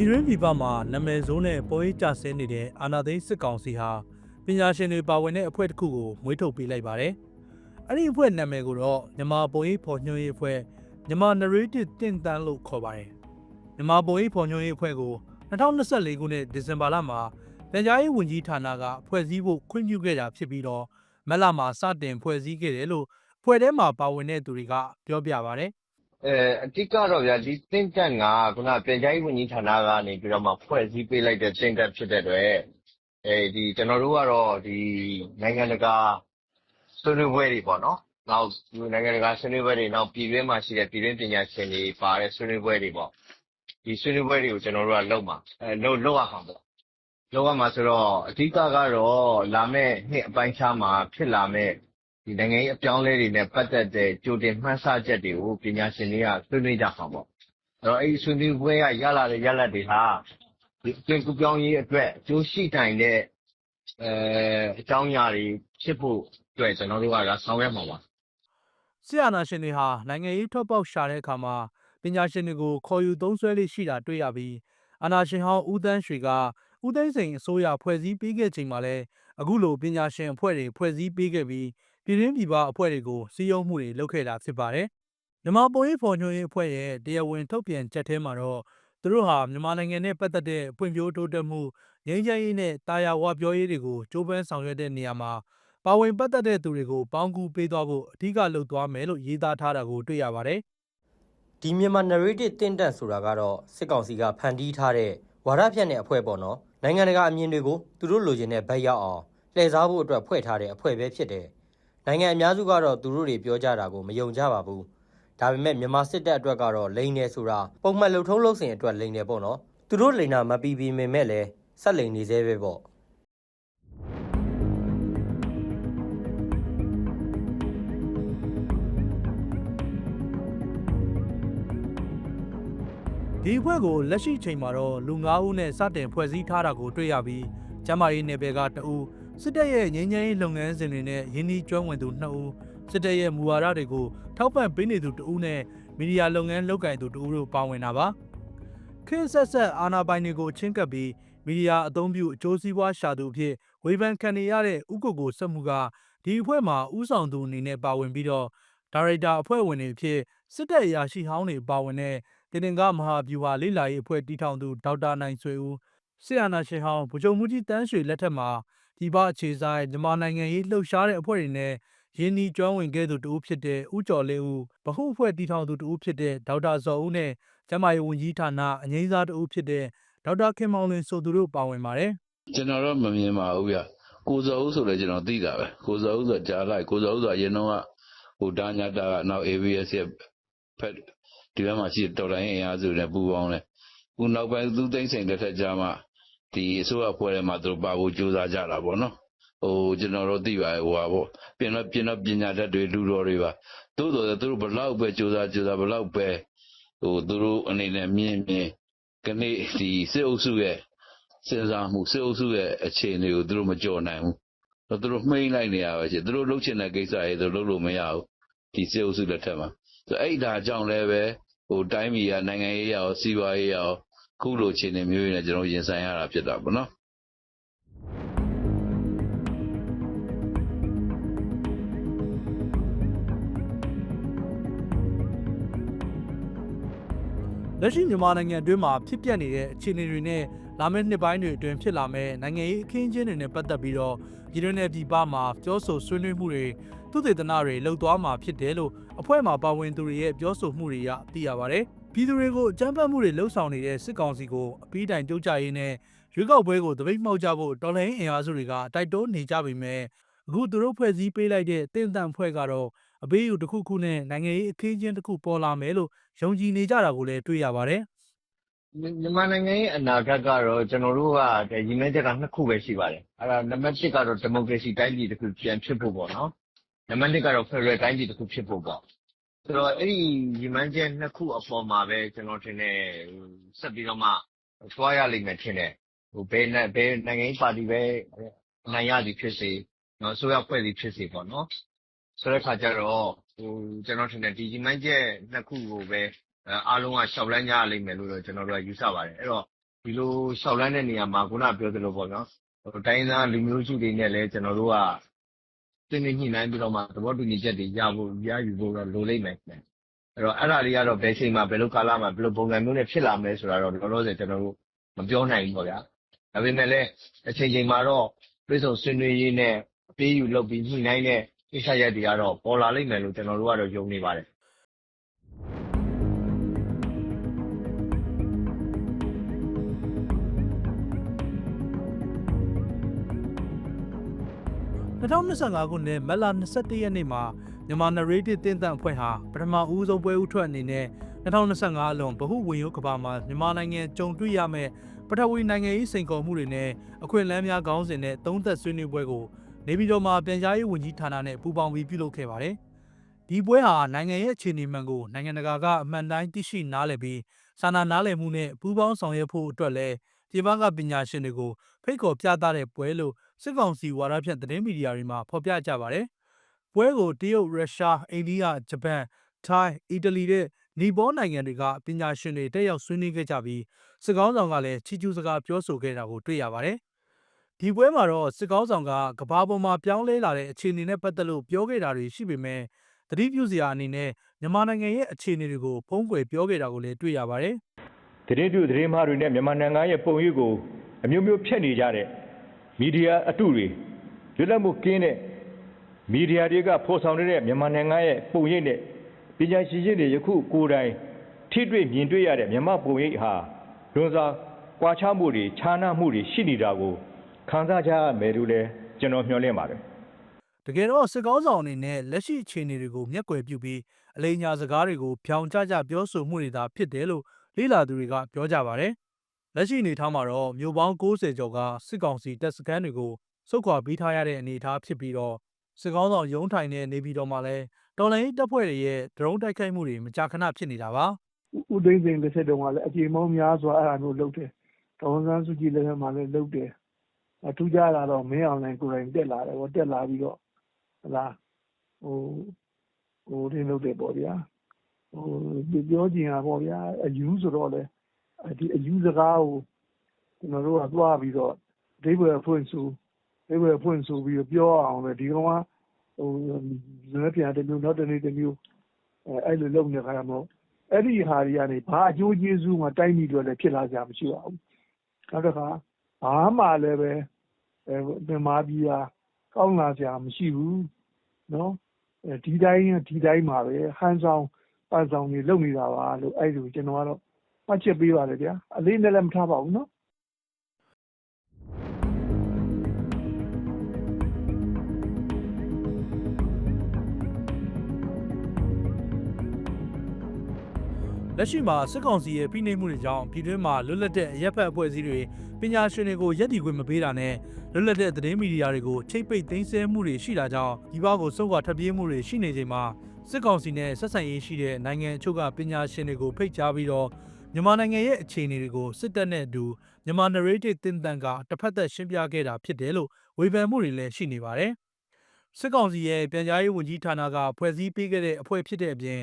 ပြည်တွင်းပြည်ပမှာနာမည်ဆိုးနဲ့ပေါ်ရေးကြဆင်းနေတဲ့အာနာသိန်းစစ်ကောင်စီဟာပညာရှင်တွေပါဝင်တဲ့အဖွဲ့တစ်ခုကိုမွေးထုတ်ပေးလိုက်ပါတယ်။အဲ့ဒီအဖွဲ့နာမည်ကိုတော့မြန်မာပေါ်ရေးဖော်ညွှန်းရေးအဖွဲ့မြန်မာ narrative တင့်တန်းလို့ခေါ်ပါတယ်။မြန်မာပေါ်ရေးဖော်ညွှန်းရေးအဖွဲ့ကို2024ခုနှစ်ဒီဇင်ဘာလမှာပြန်ကြားရေးဝန်ကြီးဌာနကဖွဲ့စည်းဖို့ခွင့်ပြုခဲ့တာဖြစ်ပြီးတော့မက်လာမှာစတင်ဖွဲ့စည်းခဲ့တယ်လို့အဖွဲ့ထဲမှာပါဝင်တဲ့သူတွေကပြောပြပါတယ် အဲအတိကတော့ဗျာ ဒီသင်္ကန်းကခုနပြန်ကြားရေးဝန်ကြီးဌာနကနေပြီးတော့မှ ဖွဲ့စည်းပေးလိုက်တဲ့ သင်္ကန်းဖြစ်တဲ့အတွက်အဲဒီကျွန်တော်တို့ကတော့ဒီနိုင်ငံတကာဆွေးနွေးပွဲတွေပေါ့နော် နောက်ဒီနိုင်ငံတကာဆွေးနွေးပွဲတွေ နောက် ပြည်တွင်းမှာရှိတဲ့ ပြည်တွင်းပညာရှင်တွေပါတဲ့ ဆွေးနွေးပွဲတွေပေါ့ ဒီဆွေးနွေးပွဲတွေကို ကျွန်တော်တို့ကလုပ်မှာအဲလုပ်လုပ်ရမှာပေါ့ လုပ်ရမှာဆိုတော့ အဓိကကတော့ လာမယ့်နှစ်အပိုင်းခြားမှာ ဖြစ်လာမယ့်ဒီ နိုင်ငံရေးအပြောင်းအလဲတွေနဲ့ ပတ်သက်တဲ့ ကြိုတင်မှန်းဆချက်တွေကို ပညာရှင်တွေက ဆွေးနွေးကြမှာပေါ့။အဲ့တော့အဲ့ဒီဆွေးနွေးပွဲက ရလာတဲ့ ရလဒ်တွေဟာဒီအသွင်ကူးပြောင်းရေးအတွက် အကျိုးရှိနိုင်တဲ့အဲအကြောင်းအရာတွေဖြစ်ဖို့အတွက် ကျွန်တော်တို့ကဒါဆောင်ရွက်မှာပါ။ဆီယနာရှင်တွေဟာ နိုင်ငံရေးထွက်ပေါက်ရှာတဲ့အခါမှာ ပညာရှင်တွေကို ခေါ်ယူသုံးစွဲလေးရှိတာတွေ့ရပြီး အာနာရှင်ဟောင်း ဦးတန်းရွှေက ဦးသိန်းစိန်အစိုးရ ဖွဲ့စည်းပေးခဲ့ချိန်မှာလဲအခုလို ပညာရှင်အဖွဲ့တွေ ဖွဲ့စည်းပေးခဲ့ပြီး ပြည်တွင်းပြည်ပအဖွဲ့တွေကိုစီးရုံးမှုတွေလုပ်ခဲ့တာဖြစ်ပါတယ်။မြန်မာပေါ်ရေးဖော်ညွှန်းရေးအဖွဲ့ရဲ့တရားဝင်ထုတ်ပြန်ချက်ထဲမှာတော့သူတို့ဟာမြန်မာနိုင်ငံနဲ့ပတ်သက်တဲ့ဖွံ့ဖြိုးတိုးတက်မှုငြိမ်းချမ်းရေးနဲ့တာယာဝပြောရေးတွေကိုကြိုးပမ်းဆောင်ရွက်တဲ့နေရာမှာပါဝင်ပတ်သက်တဲ့သူတွေကိုပေါင်းကူးပေးသွားဖို့အဓိကလှုပ်သွားမယ်လို့ရေးသားထားတာကိုတွေ့ရပါတယ်ဒီမြန်မာ narrative တင့်တန့်ဆိုတာကတော့စစ်ကောင်စီကဖန်တီးထားတဲ့ဝါဒဖြန့်တဲ့အဖွဲ့ပေါ့နော်နိုင်ငံတကာအမြင်တွေကိုသူတို့လိုချင်တဲ့ဘက်ရောက်အောင်လှည့်စားဖို့အတွက်ဖွဲ့ထားတဲ့အဖွဲ့ပဲဖြစ်တယ် နိုင်ငံအများစုကတော့သူတို့တွေပြောကြတာကိုမယုံကြပါဘူးဒါပေမဲ့မြန်မာစစ်တပ်အတွက်ကတော့လိန်နေဆိုတာပုံမှန်လှုပ်ထုံးလှုပ်စင်အတွက်လိန်နေပေါ့နော်သူတို့လိန်တာမပြီးပြီးပေမဲ့လည်းဆက်လိန်နေသေးပဲပေါ့ဒီအဖွဲ့ကိုလက်ရှိချိန်မှာတော့လူ9ဦးနဲ့စတင်ဖွဲ့စည်းထားတာကိုတွေ့ရပြီးကျမ်းမာရေးနယ်ပယ်က2ဦး စစ်တပ်ရဲ့ငြိမ်းချမ်းရေးလုပ်ငန်းစဉ်တွေနဲ့ယင်းနှီးကျွမ်းဝင်သူ2ဦးစစ်တပ်ရဲ့မူဝါဒတွေကိုထောက်ပံ့ပေးနေသူ2ဦးနဲ့မီဒီယာလုပ်ငန်းလုပ်ကိုင်သူ2ဦးတို့ပါဝင်တာပါခင်းဆက်ဆက်အာဏာပိုင်တွေကိုချင်းကပ်ပြီးမီဒီယာအသုံးပြုအကျိုးစီးပွားရှာသူအဖြစ်ဝေဖန်ခံနေရတဲ့ဥက္ကိုကိုစက်မှုကဒီအဖွဲ့မှာဥဆောင်သူအနေနဲ့ပါဝင်ပြီးတော့ဒါရိုက်တာအဖွဲ့ဝင်တွေအဖြစ်စစ်တပ်အရာရှိဟောင်းတွေပါဝင်တဲ့တင်တင်ကမဟာဗျူဟာလေးလာရေးအဖွဲ့တီထောင်သူဒေါက်တာနိုင်ဆွေဦးဆီယနာရှင်ဟောင်းဗိုလ်ချုပ်မှုကြီးတန်းရွှေလက်ထက်မှာ ဒီပအခြေဆိုင်မြန်မာနိုင်ငံရေးလှုပ်ရှားတဲ့အဖွဲ့တွေနဲ့ရင်းနှီးကျွမ်းဝင်ခဲ့သူတူဖြစ်တဲ့ဦးကျော်လင်းဦးဗဟုအဖွဲ့တီထောင်သူတူဖြစ်တဲ့ဒေါက်တာဇော်ဦးနဲ့ကျမရေးဝန်ကြီးဌာနအငိမ့်စားတူဖြစ်တဲ့ဒေါက်တာခင်မောင်လင်းဆိုသူတို့ပါဝင်ပါတယ်ကျွန်တော်တော့မမြင်ပါဘူးဗျကိုဇော်ဦးဆိုလည်းကျွန်တော်သိတာပဲကိုဇော်ဦးဆိုကြားလိုက်ကိုဇော်ဦးဆိုအရင်တော့ကဟိုဒါညာတာကနောက် ABS ရဲ့ဖက်ဒီဘက်မှာရှိတဲ့တော်လိုင်းအင်အားစုတွေပူပေါင်းလဲခုနောက်ပိုင်းသူသိမ့်စိန်တစ်ထက်ကြာမှ ဒီအစိုးရဖွဲ့ထဲမှာသူတို့ပါဖို့ကြိုးစားကြတာပေါ့နော်ဟိုကျွန်တော်တို့သိပါတယ်ဟိုပါပေါ့ပြင်တော့ပြင်တော့ပညာတတ်တွေလူတော်တွေပါသို့တော်သူတို့ဘလောက်ပဲကြိုးစားကြိုးစားဘလောက်ပဲဟိုသူတို့အနေနဲ့မြင်မြင်ကနေ့ဒီစစ်အုပ်စုရဲ့စဉ်းစားမှုစစ်အုပ်စုရဲ့အခြေအနေကိုသူတို့မကြော်နိုင်ဘူး။သူတို့မှိမ့်လိုက်နေရပဲရှိသူတို့လှုပ်ချင်တဲ့ကိစ္စတွေသူတို့လုပ်လို့မရဘူးဒီစစ်အုပ်စုလက်ထက်မှာဆိုအဲ့ဒါကြောင့်လည်းပဲဟိုတိုင်းပြည်ကနိုင်ငံရေးရောစီးပွားရေးရော ခုလိုအခြေအနေမျိုးတွေနဲ့ကျွန်တော်ရင်ဆိုင်ရတာဖြစ်တာပေါ့နော်လက်ရှိမြန်မာနိုင်ငံအတွင်းမှာဖြစ်ပျက်နေတဲ့အခြေအနေတွေနဲ့လာမယ့်နှစ်ပိုင်းတွေအတွင်းဖြစ်လာမယ့်နိုင်ငံရေးအခင်းအကျင်းတွေနဲ့ပတ်သက်ပြီးတော့ပြည်တွင်းနဲ့ပြည်ပမှာပြောဆိုဆွေးနွေးမှုတွေသူတေသနတွေလှုပ်သွားမှာဖြစ်တယ်လို့အဖွဲ့မှာပါဝင်သူတွေရဲ့ပြောဆိုမှုတွေရသိရပါတယ်။ ပြည်သူတွေကိုအကြမ်းဖက်မှုတွေလှုပ်ဆောင်နေတဲ့စစ်ကောင်စီကိုအပြီးတိုင်တုတ်ကြရေးနဲ့ရွေးကောက်ပွဲကိုတပိတ်မှောက်ကြဖို့တော်လှန်ရေးအင်အားစုတွေကတိုက်တွန်းနေကြပေမဲ့အခုသူတို့ဖွဲ့စည်းပေးလိုက်တဲ့တင့်တန့်ဖွဲ့ကတော့အဘေးယူတစ်ခုခုနဲ့နိုင်ငံရေးအခင်းအကျင်းတစ်ခုပေါ်လာမယ်လို့ယုံကြည်နေကြတာကိုလည်းတွေ့ရပါတယ်မြန်မာနိုင်ငံရဲ့အနာဂတ်ကတော့ကျွန်တော်တို့ကဒီရည်မှန်းချက်ကနှစ်ခုပဲရှိပါတယ်အဲ့ဒါနံပါတ်1ကတော့ဒီမိုကရေစီတိုင်းပြည်တစ်ခုပြန်ဖြစ်ဖို့ပေါ့နော်နံပါတ်2ကတော့ဖက်ဒရယ်တိုင်းပြည်တစ်ခုဖြစ်ဖို့ပေါ့ ဆိုတော့ အဲ့ဒီရည်မှန်းချက်နှစ်ခုအပေါ်မှာပဲ ကျွန်တော်ထင်တယ်ဟိုဆက်ပြီးတော့မှ သွားရလိမ့်မယ်ထင်တယ်ဟိုဘယ်နဲ့ဘယ်နိုင်ငံရေးပါတီပဲ အနိုင်ရသည်ဖြစ်စေနော်ဆိုရဖွဲ့သည်ဖြစ်စေပေါ့နော် ဆိုတဲ့ခါကျတော့ဟိုကျွန်တော်ထင်တယ် ဒီရည်မှန်းချက်နှစ်ခုကိုပဲအဲအားလုံးကရှောက်လန်းကြရလိမ့်မယ်လို့တော့ကျွန်တော်တို့က ယူဆပါတယ် အဲ့တော့ ဒီလိုလျှောက်လန်းတဲ့နေရာမှာ ခုနပြောသလိုပေါ့နော်ဟိုတိုင်းရင်းသားလူမျိုးစုတွေနဲ့လည်း ကျွန်တော်တို့က သင်နေညှိနှိုင်းပြီးတော့မှ သဘောတူညီချက်တွေရဖို့ ရယူဖို့တော့ လိုလိမ့်မယ်ခင်ဗျအဲ့တော့ အဲ့ဒါတွေကတော့ ဘယ်ချိန်မှာ ဘယ်လိုကာလမှာ ဘယ်လိုပုံစံမျိုးနဲ့ ဖြစ်လာမလဲဆိုတာတော့ လောလောဆယ် ကျွန်တော်တို့ မပြောနိုင်ဘူးပေါ့ဗျာ ဒါပေမဲ့လည်းအချိန်ချိန်မှာတော့ပြည်စုံဆွေးနွေးရေးနဲ့ အပေးယူလုပ်ပြီး ညှိနှိုင်းတဲ့ ကိစ္စရပ်တွေကတော့ ပေါ်လာလိမ့်မယ်လို့ ကျွန်တော်တို့ကတော့ ယုံနေပါတယ် 2025ခုနှစ်မတ်လ21ရက်နေ့မှာမြန်မာ narrative တင်းတန့်အဖွဲ့ဟာပထမဦးဆုံးပွဲဥထွက်အနေနဲ့2025အလွန်ဗဟုဝင်ရုပ်ကဘာမှာမြန်မာနိုင်ငံကြုံတွေ့ရမယ့်ပထဝီနိုင်ငံရေးစိန်ခေါ်မှုတွေနဲ့အခွင့်အလမ်းများခေါင်းစဉ်နဲ့သုံးသက်ဆွေးနွေးပွဲကိုနေပြည်တော်မှာပြန်ကြားရေးဝန်ကြီးဌာနနဲ့ပူးပေါင်းပြီးပြုလုပ်ခဲ့ပါတယ်။ဒီပွဲဟာနိုင်ငံရဲ့အခြေအနေမှန်ကိုနိုင်ငံတကာကအမှန်တိုင်းသိရှိနားလည်ပြီးစာနာနားလည်မှုနဲ့ပူးပေါင်းဆောင်ရွက်ဖို့အတွက်လည်းပြည်ပကပညာရှင်တွေကိုဖိတ်ခေါ်ပြသတဲ့ပွဲလို့ စစ်ကောင်စီဝါဒဖြန့်သတင်းမီဒီယာတွေမှာဖော်ပြကြပါတယ်။ပွဲကိုတရုတ်၊ရုရှား၊အိန္ဒိယ၊ဂျပန်၊ထိုင်း၊အီတလီနဲ့နီပေါနိုင်ငံတွေကပညာရှင်တွေတက်ရောက်ဆွေးနွေးခဲ့ကြပြီးစစ်ကောင်းဆောင်ကလည်းချီးကျူးစကားပြောဆိုခဲ့တာကိုတွေ့ရပါတယ်။ဒီပွဲမှာတော့စစ်ကောင်းဆောင်ကကဘာပေါ်မှာပြောင်းလဲလာတဲ့အခြေအနေနဲ့ပတ်သက်လို့ပြောခဲ့တာတွေရှိပေမဲ့သတိပြုစရာအနေနဲ့မြန်မာနိုင်ငံရဲ့အခြေအနေတွေကိုဖုံးကွယ်ပြောခဲ့တာကိုလည်းတွေ့ရပါတယ်။သတင်းပြုသတင်းမှားတွေနဲ့မြန်မာနိုင်ငံရဲ့ပုံရိပ်ကိုအမျိုးမျိုးဖြတ်နေကြတဲ့ မီဒီယာအတုတွေလွတ်လပ်မှုကင်းတဲ့မီဒီယာတွေကဖော်ဆောင်နေတဲ့မြန်မာနိုင်ငံရဲ့ပုံရိပ်နဲ့ပညာရှင်ရှင်တွေယခုကိုယ်တိုင်ထိတွေ့မြင်တွေ့ရတဲ့မြန်မာပုံရိပ်ဟာလွန်စွာကွာခြားမှုတွေခြားနားမှုတွေရှိနေတာကိုခံစားကြရမယ်လို့လည်းကျွန်တော်မျှော်လင့်ပါတယ်တကယ်တော့စစ်ကောင်းဆောင်အနေနဲ့လက်ရှိအခြေအနေတွေကိုမျက်ကွယ်ပြုပြီးအလိညာစကားတွေကိုဖြောင်ကျကျပြောဆိုမှုတွေသာဖြစ်တယ်လို့လေ့လာသူတွေကပြောကြပါတယ်။ လက်ရှိအနေအထားမှာတော့မြို့ပေါင်း60ကျော်ကစစ်ကောင်စီတပ်စခန်းတွေကိုစုခွာပြီးထားရတဲ့အနေအထားဖြစ်ပြီးတော့စစ်ကောင်းဆောင်ရုံးထိုင်တဲ့နေပြည်တော်မှာလည်းတော်လိုင်းတပ်ဖွဲ့တွေရဲ့ဒရုန်းတိုက်ခိုက်မှုတွေမကြာခဏဖြစ်နေတာပါ။ဦးသိန်းစိန်လက်ထက်တုန်းကလည်းအကြေမောင်းများစွာအဲ့ဒါမျိုးလုပ်တယ်။ဒေါ်ဝန်ဆန်းစုကြည်လက်ထက်မှာလည်းလုပ်တယ်။အထူးကြတာတော့မင်းအောင်လှိုင်ကိုယ်တိုင်တက်လာတယ်ပေါ့တက်လာပြီးတော့ဟလာဟိုဟိုရင်းလုပ်တယ်ပေါ့ဗျာ။ဟိုပြောချင်တာပေါ့ဗျာအယူဆိုတော့လေ ဒီအယူစကားကိုကျွန်တော်တို့ကသွားပြီးတော့ဒိဗယ်ဖွင့်ဆိုဒိဗယ်ဖွင့်ဆိုပြီးတော့ပြောအောင်လေဒီကောင်ကဟိုလည်းပြန်တစ်မျိုးနောက်တစ်နေ့တစ်မျိုးအဲအဲ့လိုလုပ်နေခါရမို့အဲ့ဒီဟာတွေကနေဘာအကျိုးကျေးဇူးမှတိုင်းပြည်တွေလည်းဖြစ်လာကြမရှိပါဘူး။နောက်တစ်ခါဘာမှလည်းပဲအဲမြန်မာပြည်ဟာကောင်းလာကြမရှိဘူး။နော်အဲဒီတိုင်းဒီတိုင်းမှာပဲဟန်ဆောင်ပန်းဆောင်တွေလုပ်နေတာပါလို့အဲ့လိုကျွန်တော်ကတော့ မှတ်ချက်ပေးပါလေဗျာ။အလေးနဲ့လည်းမထားပါဘူးနော်။လက်ရှိမှာစစ်ကောင်စီရဲ့ဖိနှိပ်မှုတွေကြောင့်ပြည်တွင်းမှာလွတ်လပ်တဲ့အရက်ဖက်အဖွဲ့အစည်းတွေပညာရှင်တွေကိုရက်တီခွင့်မပေးတာနဲ့လွတ်လပ်တဲ့သတင်းမီဒီယာတွေကိုချိတ်ပိတ်သိမ်းဆည်းမှုတွေရှိတာကြောင့်ဒီဘကိုစုပ်ကထပ်ပြေးမှုတွေရှိနေချိန်မှာစစ်ကောင်စီနဲ့ဆက်ဆံရေးရှိတဲ့နိုင်ငံအချို့ကပညာရှင်တွေကိုဖိတ်ကြားပြီးတော့ မြန်မာနိုင်ငံရဲ့အခြေအနေတွေကိုစစ်တပ်နဲ့အတူမြန်မာ narrative တင်တန်ကတစ်ဖက်သက်ရှင်းပြခဲ့တာဖြစ်တယ်လို့ဝေဖန်မှုတွေလည်းရှိနေပါတယ်စစ်ကောင်စီရဲ့ပြန်ကြားရေးဝန်ကြီးဌာနကဖွဲ့စည်းပေးခဲ့တဲ့အဖွဲ့ဖြစ်တဲ့အပြင်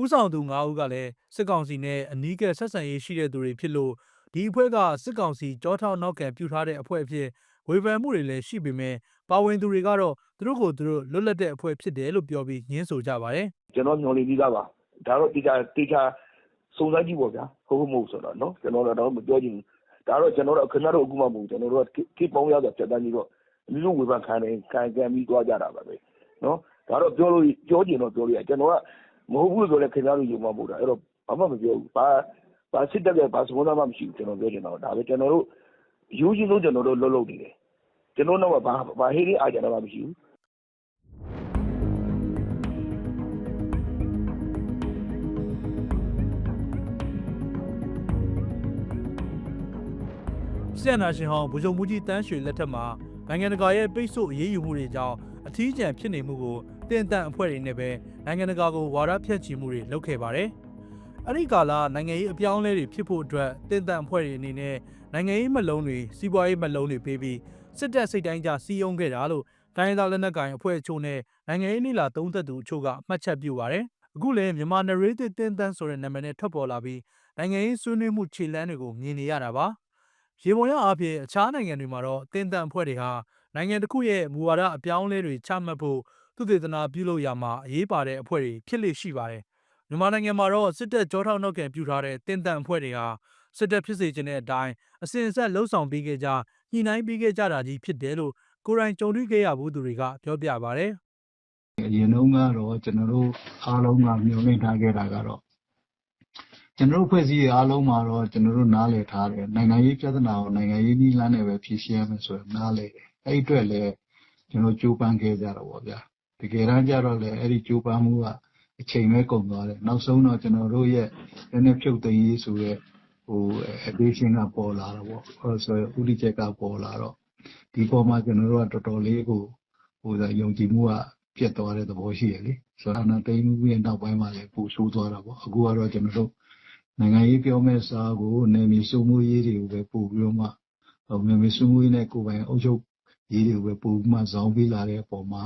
ဥဆောင်သူ9ဦးကလည်းစစ်ကောင်စီနဲ့အနီးကပ်ဆက်ဆံရေးရှိတဲ့သူတွေဖြစ်လို့ဒီအဖွဲ့ကစစ်ကောင်စီကြောထောက်နောက်ခံပြုထားတဲ့အဖွဲ့အဖြစ်ဝေဖန်မှုတွေလည်းရှိပေမဲ့ပါဝင်သူတွေကတော့သူတို့ကိုသူတို့လွတ်လပ်တဲ့အဖွဲ့ဖြစ်တယ်လို့ပြောပြီးညင်းဆိုကြပါတယ်ကျွန်တော်မျှော်လင့်ပြီးသားပါဒါတော့တေချာတေချာ စုံစမ်းကြည့်ပေါ့ဗျာဟုတ်ဟုတ်မဟုတ်ဆိုတော့နော်ကျွန်တော်တော့မပြောချင်ဘူးဒါတော့ကျွန်တော်တို့ခင်ဗျားတို့အခုမှမဟုတ်ကျွန်တော်တို့ကကိပေါင်းရဆိုဖြတ်တန်းပြီးတော့လူလူဝေဖန်ခံတယ်ခံခံပြီးသွားကြတာပါပဲနော်ဒါတော့ပြောလို့ပြောချင်တော့ပြောလို့ရကျွန်တော်ကမဟုတ်ဘူးဆိုလည်းခင်ဗျားတို့ယုံမှမဟုတ်တာအဲ့တော့ဘာမှမပြောဘူးဘာဘာစစ်တပ်ကဘာစမနာမှမရှိဘူးကျွန်တော်ပြောချင်တော့ဒါပဲကျွန်တော်တို့ယူကြီးလို့ကျွန်တော်တို့လှုပ်လှုပ်နေတယ်ကျွန်တော်တော့ဘာဘာဟေးလေးအားကြတာမှမရှိဘူး ဆီယနာရှင်ဟောင်းဗိုလ်ချုပ်မူကြီးတန်းရွှေလက်ထက်မှာနိုင်ငံတကာရဲ့ပိတ်ဆို့အရေးယူမှုတွေကြောင့်အထီးကျန်ဖြစ်နေမှုကိုတင်တန့်အဖွဲ့တွေနဲ့ပဲနိုင်ငံတကာကိုဝါဒဖြန့်ချီမှုတွေလုပ်ခဲ့ပါတယ်။အဲ့ဒီကာလနိုင်ငံရေးအပြောင်းအလဲတွေဖြစ်ဖို့အတွက်တင်တန့်အဖွဲ့တွေအနေနဲ့နိုင်ငံရေးမလုံးတွေစီးပွားရေးမလုံးတွေပေးပြီးစစ်တပ်စိတ်တိုင်းကြစီယုံခဲ့တာလို့တိုင်းရင်းသားလက်နက်ကိုင်အဖွဲ့အချို့နဲ့နိုင်ငံရေးနှိလာသုံးသက်သူအချို့ကအမှတ်ချက်ပြုပါတယ်။အခုလည်းမြန်မာ narrative တင်တန့်ဆိုတဲ့နာမည်နဲ့ထွက်ပေါ်လာပြီးနိုင်ငံရေးဆွေးနွေးမှုခြေလှမ်းတွေကိုမြင်နေရတာပါ။ ရေပေါ်ရအဖြစ်အခြားနိုင်ငံတွေမှာတော့အသင်းတန်အဖွဲ့တွေဟာနိုင်ငံတစ်ခုရဲ့မူဝါဒအပြောင်းအလဲတွေချမှတ်ဖို့သူတေသနာပြုလုပ်ရမှာအရေးပါတဲ့အဖွဲ့တွေဖြစ်လေရှိပါတယ်။မြန်မာနိုင်ငံမှာတော့စစ်တပ်ကြောထောက်နောက်ခံပြုထားတဲ့တင်းတန်အဖွဲ့တွေဟာစစ်တပ်ဖြစ်စေခြင်းတဲ့အတိုင်းအစဉ်အဆက်လှုပ်ဆောင်ပေးခဲ့ကြညှိနှိုင်းပေးခဲ့ကြတာကြီးဖြစ်တယ်လို့ကိုယ်တိုင်ကြုံတွေ့ခဲ့ရဘူးသူတွေကပြောပြပါဗျ။အရင်တုန်းကတော့ကျွန်တော်တို့အားလုံးကမျှော်လင့်ထားခဲ့တာကတော့ ကျွန်တော်တို့ဖွဲ့စည်းရေးအားလုံးမှာတော့ကျွန်တော်တို့နားလည်ထားတယ်နိုင်ငံရေးပြဿနာကိုနိုင်ငံရေးနည်းလမ်းနဲ့ပဲဖြေရှင်းရမယ်ဆိုရင်နားလည်တယ်အဲ့ဒီအတွက်လည်းကျွန်တော်ကြိုးပမ်းခဲ့ကြတော့ဗောဗျာတကယ်တမ်းကျတော့လည်းအဲ့ဒီကြိုးပမ်းမှုကအချိန်ပဲကုန်သွားတယ်နောက်ဆုံးတော့ကျွန်တော်တို့ရဲ့နည်းနည်းဖြုတ်သိမ်းရေးဆိုတဲ့ဟို addition ကပေါ်လာတော့ဗောအဲ့ဆိုဥဒိချက်ကပေါ်လာတော့ဒီပေါ်မှာကျွန်တော်တို့ကတော်တော်လေးကိုဟိုယုံကြည်မှုကပြတ်သွားတဲ့သဘောရှိရလေဆိုတော့အနာသိမ်းမှုရဲ့နောက်ပိုင်းမှာလည်းပူဆိုးသွားတာပေါ့အခုကတော့ကျွန်တော်တို့ နိုင်ငံရေးပြောမဲ့စားကိုနေမီစုမှုရေးတွေကိုပဲပို့ပြီးတော့မှဟိုနေမီစုမှုရေးနဲ့ကိုယ်ပိုင်အုပ်ချုပ်ရေးတွေကိုပဲပို့ပြီးမှဇောင်းပေးလာတဲ့အပေါ်မှာ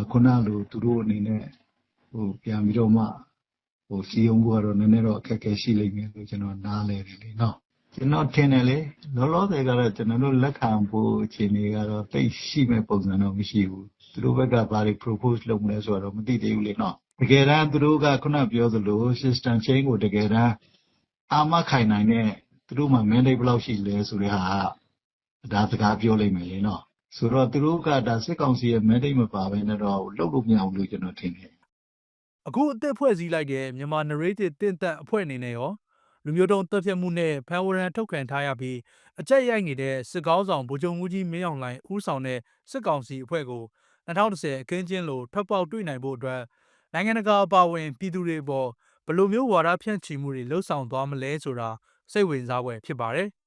အခုနလိုသူတို့အနေနဲ့ဟိုပြန်ပြီးတော့မှဟိုစီယုံဖို့ကတော့နည်းနည်းတော့အခက်အခဲရှိလိမ့်မယ်လို့ကျွန်တော်နားလဲတယ်လေနော်ကျွန်တော်ထင်တယ်လေလောလောဆယ်ကတော့ကျွန်တော်တို့လက်ခံဖို့အခြေအနေကတော့တိတ်ရှိမဲ့ပုံစံတော့မရှိဘူးသူတို့ဘက်ကဘာတွေ propose လုပ်မလဲဆိုတော့မသိသေးဘူးလေနော် တကယ်တမ်းသူတို့ကခုနပြောသလို system change ကို တကယ်တမ်းအာမခိုင်နိုင်တဲ့သူတို့မှာ mandate ဘယ်လောက်ရှိလဲဆိုတဲ့ဟာကဒါစကားပြောလိမ့်မယ်လေနော်ဆိုတော့သူတို့ကဒါစစ်ကောင်စီရဲ့ mandate မပါဘဲနဲ့တော့လုပ်လို့မရဘူးလို့ကျွန်တော်ထင်တယ်အခုအသက်ဖွဲ့စည်းလိုက်တဲ့မြန်မာ narrative တင့်သက်အဖွဲ့အနေနဲ့ရောလူမျိုးတုံးတပ်ဖြတ်မှုနဲ့ဖန်ဝရန်ထုတ်ခံထားရပြီးအကြက်ရိုက်နေတဲ့စစ်ကောင်းဆောင်ဗိုလ်ချုပ်မှုကြီးမင်းအောင်လှိုင်ဦးဆောင်တဲ့စစ်ကောင်စီအဖွဲ့ကို2010အခင်းချင်းလိုထွက်ပေါက်တွေ့နိုင်ဖို့အတွက် နိုင်ငံတကာအပါအဝင်ပြည်သူတွေပေါ်ဘယ်လိုမျိုးဝါဒဖြန့်ချီမှုတွေလှုပ်ဆောင်သွားမလဲဆိုတာစိတ်ဝင်စားဖွယ်ဖြစ်ပါတယ်။